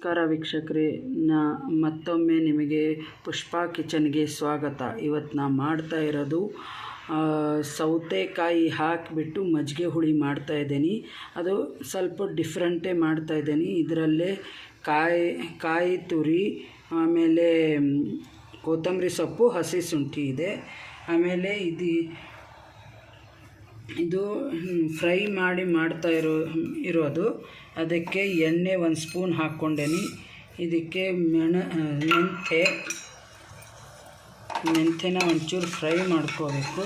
ನಮಸ್ಕಾರ ವೀಕ್ಷಕರೇ. ನಾ ಮತ್ತೊಮ್ಮೆ ನಿಮಗೆ ಪುಷ್ಪಾ ಕಿಚನ್ಗೆ ಸ್ವಾಗತ. ಇವತ್ತು ನಾ ಮಾಡ್ತಾ ಇರೋದು ಸೌತೆಕಾಯಿ ಹಾಕಿಬಿಟ್ಟು ಮಜ್ಜಿಗೆ ಹುಳಿ ಮಾಡ್ತಾ ಇದ್ದೀನಿ. ಅದು ಸ್ವಲ್ಪ ಡಿಫ್ರೆಂಟೇ ಮಾಡ್ತಾ ಇದ್ದೀನಿ. ಇದರಲ್ಲೇ ಕಾಯಿ ಕಾಯಿ ತುರಿ, ಆಮೇಲೆ ಕೊತ್ತಂಬರಿ ಸೊಪ್ಪು, ಹಸಿ ಶುಂಠಿ ಇದೆ. ಆಮೇಲೆ ಇದು ಇದು ಫ್ರೈ ಮಾಡಿ ಮಾಡ್ತಾ ಇರೋ ಇರೋದು. ಅದಕ್ಕೆ ಎಣ್ಣೆ ಒಂದು ಸ್ಪೂನ್ ಹಾಕ್ಕೊಂಡೇನಿ. ಇದಕ್ಕೆ ಮೆಣ ಮೆಂತ್ಯ. ಮೆಂತ್ಯನ ಒಂಚೂರು ಫ್ರೈ ಮಾಡ್ಕೋಬೇಕು.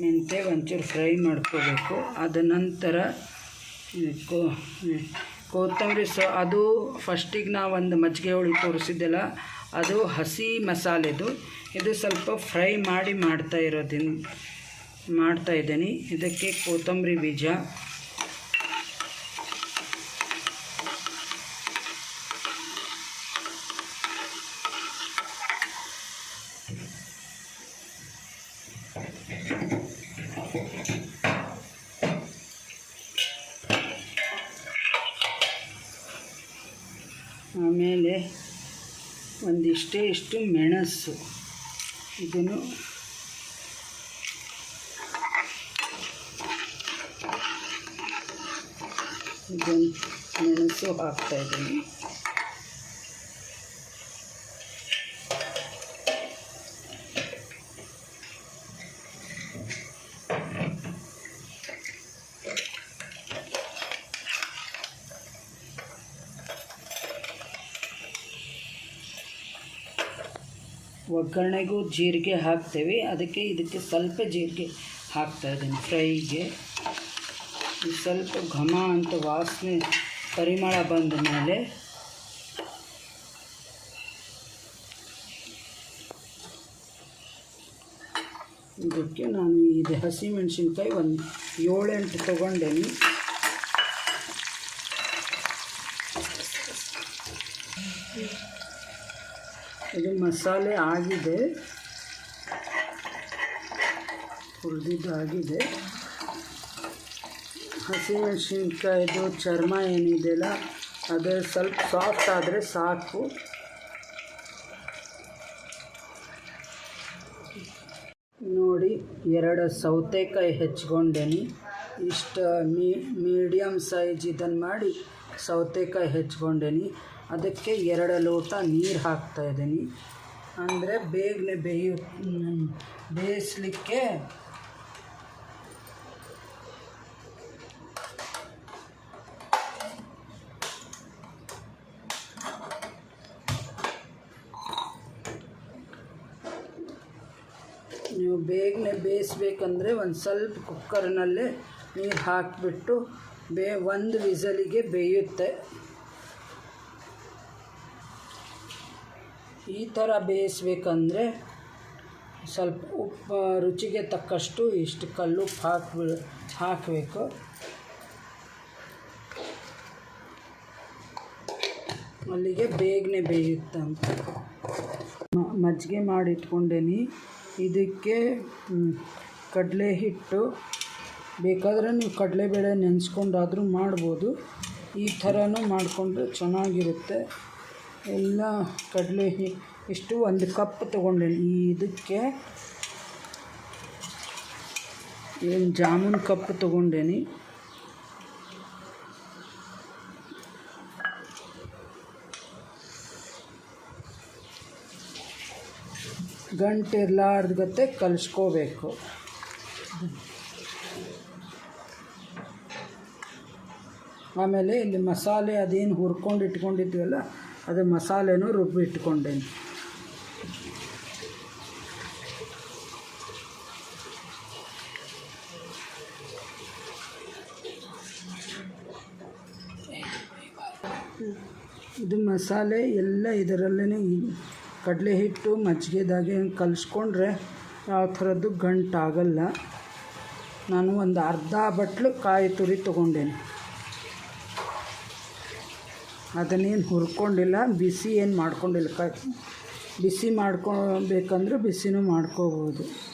ಮೆಂತ್ಯ ಒಂಚೂರು ಫ್ರೈ ಮಾಡ್ಕೋಬೇಕು. ಅದ ನಂತರ ಕೋ ಕೊತ್ತಂಬರಿ ಸೊ, ಅದು ಫಸ್ಟಿಗೆ ನಾವು ಒಂದು ಮಜ್ಜಿಗೆ ಹುಳಿ ತೋರಿಸಿದ್ದೆಲ್ಲ ಅದು ಹಸಿ ಮಸಾಲೆದು. ಇದು ಸ್ವಲ್ಪ ಫ್ರೈ ಮಾಡಿ ಮಾಡ್ತಾ ಇರೋದಿನ್, ಮಾಡ್ತಾ ಇದ್ದೀನಿ. ಇದಕ್ಕೆ ಕೊತ್ತಂಬರಿ ಬೀಜ. ಆಮೇಲೆ ಒಂದಿಷ್ಟೇ ಇಷ್ಟು ಮೆಣಸು. ಇದನ್ನು ಇದನ್ನು ಮೆಣಸು ಹಾಕ್ತಾ ಒಗ್ಗರಣೆಗೂ ಜೀರಿಗೆ ಹಾಕ್ತೇವೆ. ಅದಕ್ಕೆ ಇದಕ್ಕೆ ಸ್ವಲ್ಪ ಜೀರಿಗೆ ಹಾಕ್ತಾ ಇದ್ದೀನಿ ಫ್ರೈಗೆ. ಇದು ಸ್ವಲ್ಪ ಘಮ ಅಂತ ವಾಸನೆ ಪರಿಮಳ ಬಂದ ಮೇಲೆ ಇದಕ್ಕೆ ನಾನು ಇದು ಹಸಿಮೆಣಸಿನ್ಕಾಯಿ ಒಂದು ಏಳೆಂಟು ತೊಗೊಂಡೇನಿ. ಇದು ಮಸಾಲೆ ಆಗಿದೆ. ಹುರಿದಿದ್ದಾಗಿದೆ ಆಗಿದೆ. ಹಸಿಮೆಣಸಿನ್ಕಾಯ್ದು, ಚರ್ಮ ಏನಿದೆಯಲ್ಲ ಅದು ಸ್ವಲ್ಪ ಸಾಫ್ಟ್ ಆದರೆ ಸಾಕು. ನೋಡಿ, ಎರಡು ಸೌತೆಕಾಯಿ ಹೆಚ್ಕೊಂಡೇನಿ ಇಷ್ಟು ಮೀಡಿಯಮ್ ಸೈಜ್ ಇದನ್ನು ಮಾಡಿ ಸೌತೆಕಾಯಿ ಹೆಚ್ಕೊಂಡೇನಿ ಅದಕ್ಕೆ ಎರಡು ಲೋಟ ನೀರು ಹಾಕ್ತಾ ಇದ್ದೀನಿ. ಅಂದರೆ ಬೇಗನೆ ಬೇಯು ಬೇಯಿಸಲಿಕ್ಕೆ ನೀವು ಬೇಗನೆ ಬೇಯಿಸ್ಬೇಕಂದ್ರೆ ಒಂದು ಸ್ವಲ್ಪ ಕುಕ್ಕರ್ನಲ್ಲೇ ನೀರು ಹಾಕಿಬಿಟ್ಟು ಬೇ, ಒಂದು ವಿಸಲಿಗೆ ಬೇಯುತ್ತೆ. ಈ ಥರ ಬೇಯಿಸ್ಬೇಕಂದ್ರೆ ಸ್ವಲ್ಪ ಉಪ್ಪು ರುಚಿಗೆ ತಕ್ಕಷ್ಟು ಇಷ್ಟು ಕಲ್ಲು ಹಾಕಿ ಹಾಕಬೇಕು. ಅಲ್ಲಿಗೆ ಬೇಗನೆ ಬೇಯುತ್ತಂತ. ಮಜ್ಜಿಗೆ ಮಾಡಿ ಇಟ್ಕೊಂಡೇನಿ ಇದಕ್ಕೆ ಕಡಲೆ ಹಿಟ್ಟು. ಬೇಕಾದರೆ ನೀವು ಕಡಲೆಬೇಳೆ ನೆನೆಸ್ಕೊಂಡಾದರೂ ಮಾಡ್ಬೋದು. ಈ ಥರನೂ ಮಾಡಿಕೊಂಡ್ರೆ ಚೆನ್ನಾಗಿರುತ್ತೆ. ಎಲ್ಲ ಕಡಲೆ ಇಷ್ಟು ಒಂದು ಕಪ್ ತೊಗೊಂಡಿ. ಇದಕ್ಕೆ ಏನು ಜಾಮೂನ್ ಕಪ್ ತೊಗೊಂಡೇನಿ? ಗಂಟು ಇರಲಾರ್ದ ಗತೆ ಕಲಿಸ್ಕೋಬೇಕು. ಆಮೇಲೆ ಇಲ್ಲಿ ಮಸಾಲೆ ಅದೇನು ಹುರ್ಕೊಂಡು ಇಟ್ಕೊಂಡಿದ್ವಲ್ಲ ಅದು ಮಸಾಲೆನೂ ರುಬ್ಬಿ ಇಟ್ಕೊಂಡೇನೆ. ಇದು ಮಸಾಲೆ ಎಲ್ಲ ಇದರಲ್ಲೇ ಕಡಲೆ ಹಿಟ್ಟು ಮಜ್ಜಿಗೆದಾಗೆ ಕಲಿಸ್ಕೊಂಡ್ರೆ ಯಾವ ಥರದ್ದು ಗಂಟಾಗಲ್ಲ. ನಾನು ಒಂದು ಅರ್ಧ ಬಟ್ಲು ಕಾಯಿ ತುರಿ ತೊಗೊಂಡೇನೆ. ಅದನ್ನೇನು ಹುರ್ಕೊಂಡಿಲ್ಲ ಬಿಸಿ ಏನು ಮಾಡ್ಕೊಂಡಿಲ್ಲ. ಕಾಯಿ ಬಿಸಿ ಮಾಡ್ಕೊಬೇಕಂದ್ರೆ ಬಿಸಿನೂ ಮಾಡ್ಕೋಬೋದು.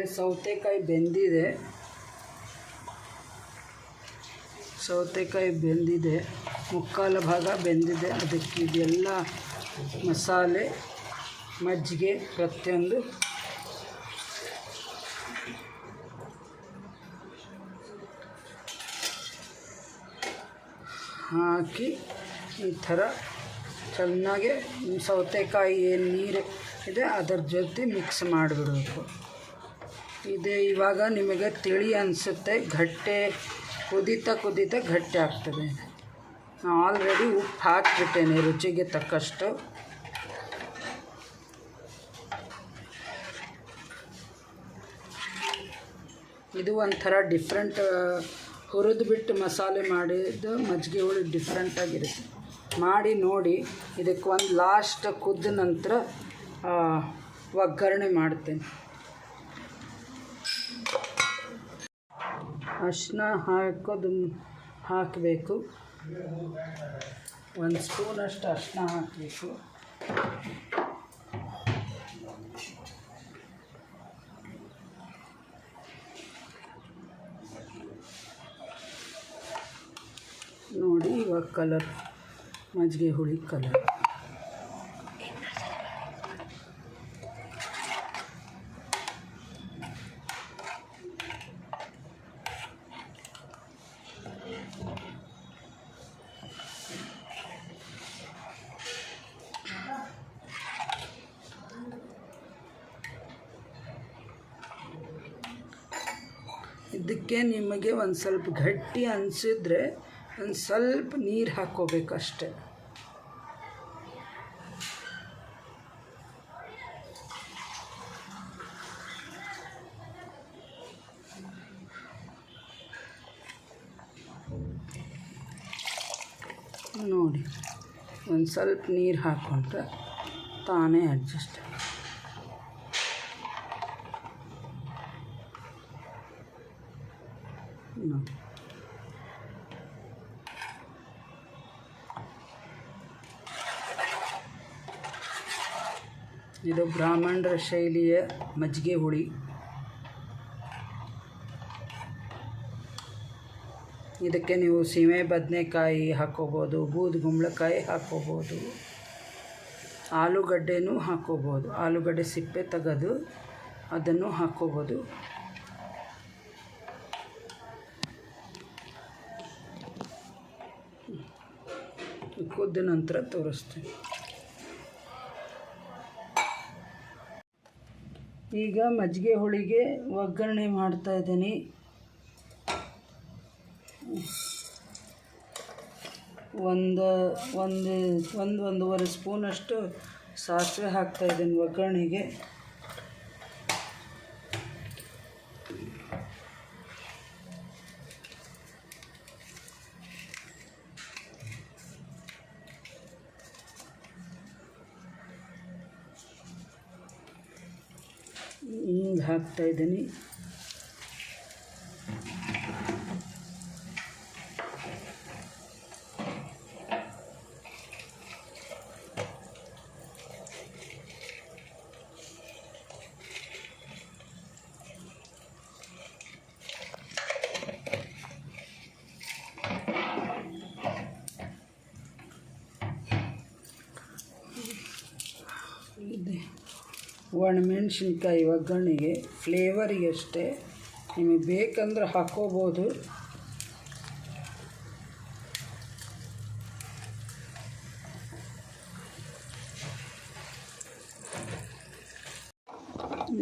ಇಲ್ಲೇ ಸೌತೆಕಾಯಿ ಬೆಂದಿದೆ. ಸೌತೆಕಾಯಿ ಬೆಂದಿದೆ, ಮುಕ್ಕಾಲು ಭಾಗ ಬೆಂದಿದೆ. ಅದಕ್ಕೆ ಇದೆಲ್ಲ ಮಸಾಲೆ, ಮಜ್ಜಿಗೆ ಪ್ರತಿಯೊಂದು. ಹಾಕಿ ಈ ಥರ ಚೆನ್ನಾಗಿ ಸೌತೆಕಾಯಿ ಏನು ನೀರು ಇದೆ, ಅದರ ಜೊತೆ ಮಿಕ್ಸ್ ಮಾಡಿಬಿಡಬೇಕು. ಇದೆ, ಇವಾಗ ನಿಮಗೆ ತಿಳಿ ಅನಿಸುತ್ತೆ, ಗಟ್ಟೆ, ಕುದೀತಾ ಕುದಿತ ಗಟ್ಟಿ ಆಗ್ತದೆ. ನಾನು ಆಲ್ರೆಡಿ ಉಪ್ಪು ಹಾಕಿಬಿಟ್ಟೇನೆ, ರುಚಿಗೆ ತಕ್ಕಷ್ಟು. ಇದು ಒಂಥರ ಡಿಫ್ರೆಂಟ್ ಹುರಿದು ಬಿಟ್ಟು ಮಸಾಲೆ ಮಾಡಿದ್ದು ಮಜ್ಜಿಗೆ ಹುಳಿ ಡಿಫ್ರೆಂಟಾಗಿರುತ್ತೆ ಮಾಡಿ ನೋಡಿ ಇದಕ್ಕೆ ಒಂದು ಲಾಸ್ಟ್ ಕುದ್ದ ನಂತರ ಒಗ್ಗರಣೆ ಮಾಡ್ತೇನೆ. ಅರಿಶಿನ ಹಾಕೋದು ಹಾಕಬೇಕು. ಒಂದು ಸ್ಪೂನಷ್ಟು ಅರಿಶಿನ ಹಾಕಬೇಕು. ನೋಡಿ ಇವಾಗ ಕಲರ್ ಮಜ್ಜಿಗೆ ಹುಳಿ ಕಲರ್ ಇದಕ್ಕೆ ನಿಮಗೆ ಒಂದು ಸ್ವಲ್ಪ ಗಟ್ಟಿ ಅನಿಸಿದ್ರೆ ಒಂದು ಸ್ವಲ್ಪ ನೀರು ಹಾಕ್ಕೋಬೇಕಷ್ಟೆ ನೋಡಿ, ಒಂದು ಸ್ವಲ್ಪ ನೀರು ಹಾಕ್ಕೊಂಡ್ರೆ ತಾನೇ ಅಡ್ಜಸ್ಟ್ ನೋಡಿ ಇದು ಬ್ರಾಹ್ಮಣರ ಶೈಲಿಯ ಮಜ್ಜಿಗೆ ಹುಳಿ. ಇದಕ್ಕೆ ನೀವು ಸೀಮೆ ಬದನೆಕಾಯಿ ಹಾಕ್ಕೋಬೋದು ಬೂದುಗುಂಬಳಕಾಯಿ ಹಾಕ್ಕೋಬೋದು ಆಲೂಗಡ್ಡೆನೂ ಹಾಕ್ಕೋಬೋದು ಆಲೂಗಡ್ಡೆ ಸಿಪ್ಪೆ ತೆಗೆದು ಅದನ್ನು ಹಾಕ್ಕೋಬೋದು ಕುದ್ದ ನಂತರ ತೋರಿಸ್ತೀನಿ. ಈಗ ಮಜ್ಜಿಗೆ ಹುಳಿಗೆ ಒಗ್ಗರಣೆ ಮಾಡ್ತಾ ಇದ್ದೀನಿ. ಒಂದು ಒಂದು ಒಂದು, ಒಂದೂವರೆ ಸ್ಪೂನಷ್ಟು ಸಾಸಿವೆ ಹಾಕ್ತಾ ಇದ್ದೀನಿ ಒಗ್ಗರಣೆಗೆ. ಹಿಂಗೆ ಹಾಕ್ತಾ ಇದ್ದೀನಿ ಇದೆ ಒಣಮೆಣ್ಸಿನ್ಕಾಯಿ ಒಗ್ಗರಣೆಗೆ ಫ್ಲೇವರಿಗೆ ಅಷ್ಟೇ. ನಿಮಗೆ ಬೇಕಂದ್ರೆ ಹಾಕ್ಕೋಬೋದು.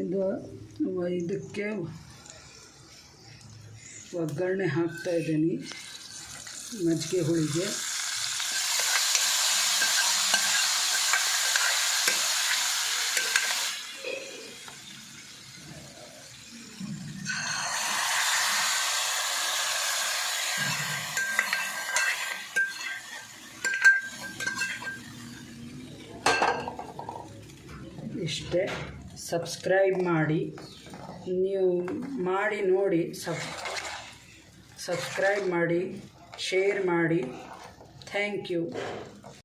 ಇದು ಇದಕ್ಕೆ ಒಗ್ಗರಣೆ ಹಾಕ್ತಾ ಇದ್ದೀನಿ. ಮಜ್ಜಿಗೆ ಹುಳಿಗೆ. ಇಷ್ಟೇ. ಸಬ್ಸ್ಕ್ರೈಬ್ ಮಾಡಿ. ನೀವು ಮಾಡಿ ನೋಡಿ ಸಬ್ ಸಬ್ಸ್ಕ್ರೈಬ್ ಮಾಡಿ ಶೇರ್ ಮಾಡಿ. Thank you.